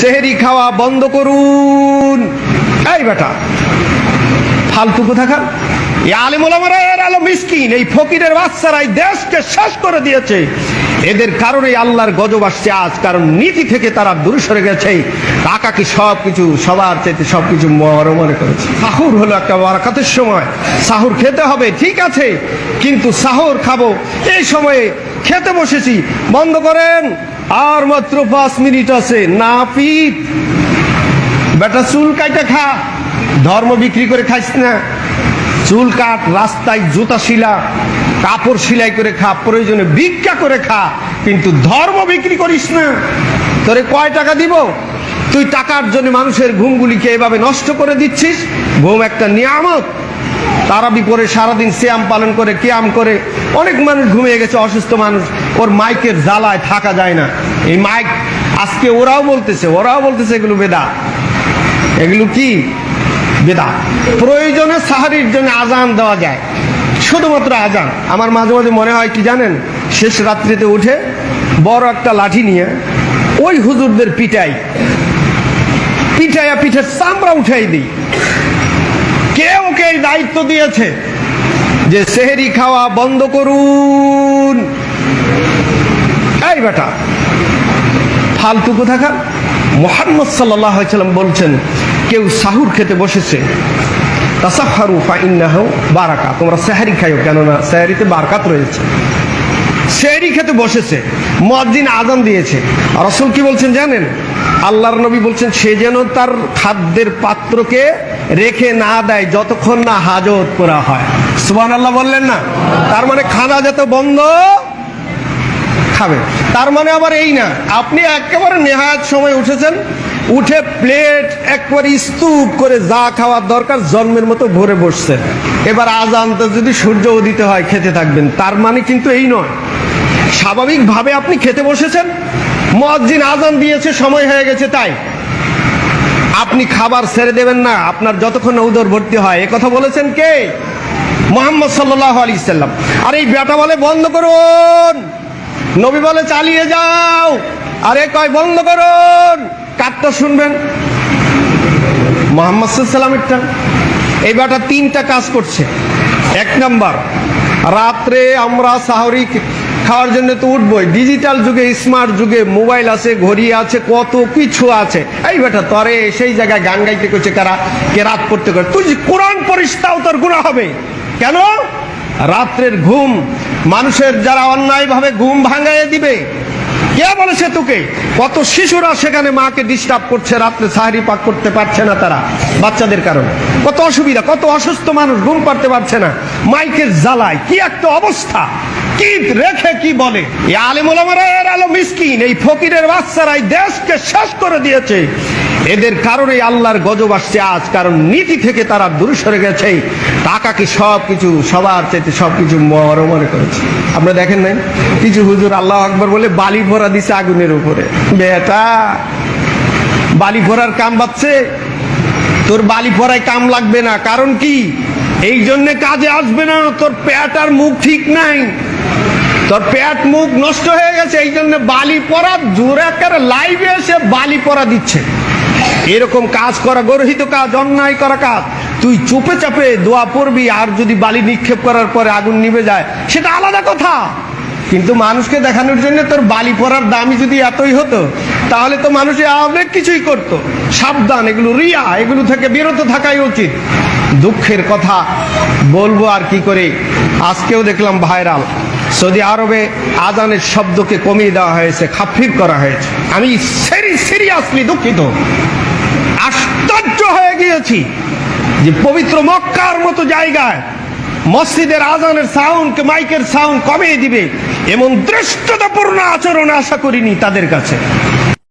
সেহেরি খাওয়া বন্ধ করুন। এই বেটা, ফালতু কোথাকার? এই আলিমুলামারা এর আলো মিসকিন, এই ফকিরের বাচ্চারা দেশকে শেষ করে দিয়েছে। এদের কারণেই আল্লাহর গজব আসছে আজ, কারণ নীতি থেকে তারা দূরে সরে গেছে। টাকা কি সব কিছু সবার চাইতে সব কিছু মনে মনে করেছে। সাহুর হলো একটা বারাকাতের সময়। সাহুর খেতে হবে, ঠিক আছে, কিন্তু সাহুর খাব। এই সময়ে খেতে বসেছি। বন্ধ করেন। আর মাত্র পাঁচ মিনিট আছে। না পিত বেটা, চুল কাইটা খা। ধর্ম বিক্রি করে খাইস না। চুল কাট, রাস্তায় জুতা শিলা, কাপড় সেলাই করে খা, প্রয়োজনে ভিক্ষা করে খা, কিন্তু ধর্ম বিক্রি করিস না। তোরে কয় টাকা দিব? তুই টাকার জন্য মানুষের ঘুমগুলিকে এভাবে নষ্ট করে দিচ্ছিস? ঘুম একটা নিয়ামত। তারাবি পরে সারাদিন শ্যাম পালন করে, ক্যাম করে। অনেক মানুষ ঘুমিয়ে গেছে, অসুস্থ মানুষ। ওর মাইকের জ্বালায় থাকা যায় না। এই মাইক আজকে ওরাও বলতেছে ওরাও বলতেছে এগুলো বেদা। এগুলো কি? বেদা। প্রয়োজনে সাহারির জন্য আজান দেওয়া যায়। শুধুমাত্র আজান। আমার মাঝে মাঝে মনে হয় কি জানেন? শেষ রাত্রিতে উঠে বড় একটা লাঠি নিয়ে ওই হুজুরদের পিটাই। পিঠাইয়া পিঠের চামড়া উঠাই দিই। কে ওকে এই দায়িত্ব দিয়েছে যে সেহেরি খাওয়া বন্ধ করুন। এই বেটা, ফালতু কোথাকার? মোহাম্মদ সাল্লাম বলছেন, কেউ সাহুর খেতে বসেছে তাসাফারু বারাকা তোমরা সেহারি খাইও, কেননা সেহারিতে বারকাত রয়েছে। সেহারি খেতে বসেছে মসজিদ আজান দিয়েছে। রসুল কি বলছেন জানেন? আল্লাহর নবী বলছেন, সে যেন তার খাদ্যের পাত্রকে রেখে না দেয় যতক্ষণ না হাজত করা হয়। সুবান আল্লাহ বললেন না? তার মানে খানা যাতে বন্ধ খাবে। তার মানে আবার এই না, আপনি একেবারে নেহাত সময় উঠেছেন, উঠে প্লেট, একবারে স্তূপ করে যা খাওয়ার দরকার জন্মের মতো ভরে বসছেন এবার আজানতে যদি সূর্য উদিত হয়, খেতে থাকবেন। তার মানে কিন্তু এই নয়। স্বাভাবিকভাবে আপনি খেতে বসেছেন মসজিদ আজান দিয়েছে, সময় হয়ে গেছে তাই। আপনি খাবার ছেড়ে দেবেন না, আপনার যতক্ষণ উদর ভর্তি হয়। এ কথা বলেছেন কে? মোহাম্মদ সাল্লাহ আলী সাল্লাম। আর এই বেটা বলে, বন্ধ করুন। নবী বলে, চালিয়ে যাও। আরে কয়, বন্ধ করুন। কারটা শুনবেন? মোহাম্মদ সাল্লামেরটা। এই বেটা তিনটা কাজ করছে। এক নাম্বার, রাত্রে আমরা সাহরি খাওয়ার জন্য তো উঠবই। ডিজিটাল যুগে স্মার্ট যুগে মোবাইল আছে, ঘড়ি আছে, কত কিছু আছে। এই বেটা, তরে সেই জায়গায় গান গাইতে করছে, কারা? কে রাত করতে করে? তুই কোরআন পড়িস, তাও তোর গুণা হবে। কেন? রাত্রের ঘুম, মানুষের যারা অন্যায়ভাবে ঘুম ভাঙাইয়ে দিবে, কে বলেছে তোকে? কত শিশুরা সেখানে মাকে ডিস্টার্ব করছে, রাত্রে সাহারি পাক করতে পারছে না তারা, বাচ্চাদের কারণে। কত অসুবিধা, কত অসুস্থ মানুষ ঘুম পারতে পারছে না। মাইকের জ্বালায়, কি একটা অবস্থা। কি রেখে কি বলে? এই আলিমুলামারা এর আলো মিসকিন, এই ফকিরের বাচ্চারা এই দেশকে শেষ করে দিয়েছে। এদের কারণেই আল্লাহর গজব আসছে আজ, কারণ নীতি থেকে তারা দূরে সরে গেছে। টাকা কি সব কিছু সবার চাইতে সব কিছু মনে মনে করেছে। আপনারা দেখেন নাই? কিছু হুজুর আল্লাহ আকবর বলে, বালি ভরা দিছে আগুনের উপরে। বেটা, বালি ভরার কাম বাচ্ছে তোর বালি পরায় কাম লাগবে না। কারণ কি? এই জন্যে কাজে আসবে না, তোর পেট আর মুখ ঠিক নাই। তোর পেট মুখ নষ্ট হয়ে গেছে, এই জন্য বালি পরা জোরে একেবারে লাইভে এসে বালি পরা দিচ্ছে। এরকম কাজ করা, গর্হিত কাজ, অন্যায় করা কাজ। তুই চুপে চাপে দোয়া পড়বি, আর যদি বালি নিক্ষেপ করার পরে আগুন নিভে যায়, সেটা আলাদা কথা। কিন্তু মানুষকে দেখানোর জন্য তোর বালি পরার দামই যদি এতই হতো, তাহলে তো মানুষ অনেক কিছুই করত। সাবধান, এগুলো রিয়া, এগুলো থেকে বিরত থাকাই উচিত। দুঃখের কথা বলব আর কি করে। আজকেও দেখলাম ভাইরাল। সৌদি আরবে আজানের শব্দকে কমিয়ে দেওয়া হয়েছে খাফিফ করা হয়েছে। আমি সেরি সিরিয়াসলি দুঃখিত। আশ্চর্য হয়ে গিয়েছি যে পবিত্র মক্কার মতো জায়গায় মসজিদের আজানের সাউন্ডকে মাইকের সাউন্ড কমিয়ে দিবে, এমন দৃষ্টতাপূর্ণ আচরণ আশা করিনি তাদের কাছে।